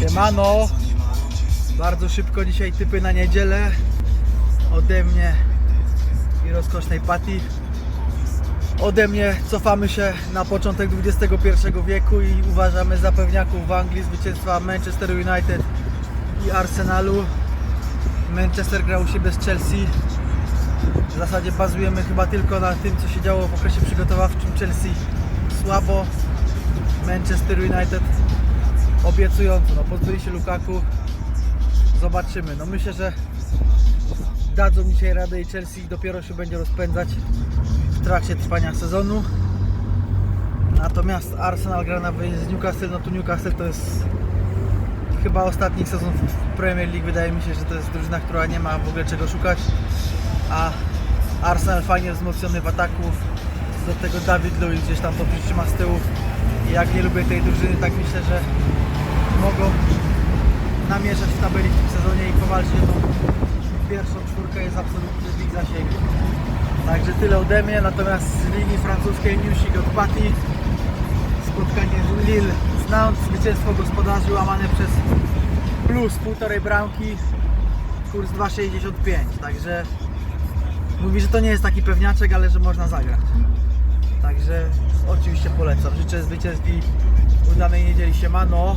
Siemano. Bardzo szybko dzisiaj typy na niedzielę. Ode mnie i rozkosznej Pati. Ode mnie cofamy się na początek XXI wieku i uważamy za pewniaków w Anglii zwycięstwa Manchester United i Arsenalu. Manchester grał u siebie z Chelsea. W zasadzie bazujemy chyba tylko na tym, co się działo w okresie przygotowawczym Chelsea. Słabo. Manchester United obiecująco. No, pozbyli się Lukaku. Zobaczymy. No myślę, że dadzą dzisiaj radę i Chelsea dopiero się będzie rozpędzać w trakcie trwania sezonu. Natomiast Arsenal gra na wyjeździe z Newcastle, no tu Newcastle to jest chyba ostatni sezon w Premier League. Wydaje mi się, że to jest drużyna, która nie ma w ogóle czego szukać. A Arsenal fajnie wzmocniony w ataku. Do tego David Luiz gdzieś tam to przytrzyma z tyłu. Jak nie lubię tej drużyny, tak myślę, że mogą namieszać w tabeli w tym sezonie i powalczyć o tą pierwszą czwórkę jest absolutny ich zasięgu. Także tyle ode mnie, natomiast z Ligi Francuskiej newsik od. Spotkanie z Lille z zwycięstwo gospodarzy łamane przez plus półtorej bramki, kurs 2,65, także mówi, że to nie jest taki pewniaczek, ale że można zagrać. Także oczywiście polecam. Życzę zwycięstw i udanej niedzieli siemano.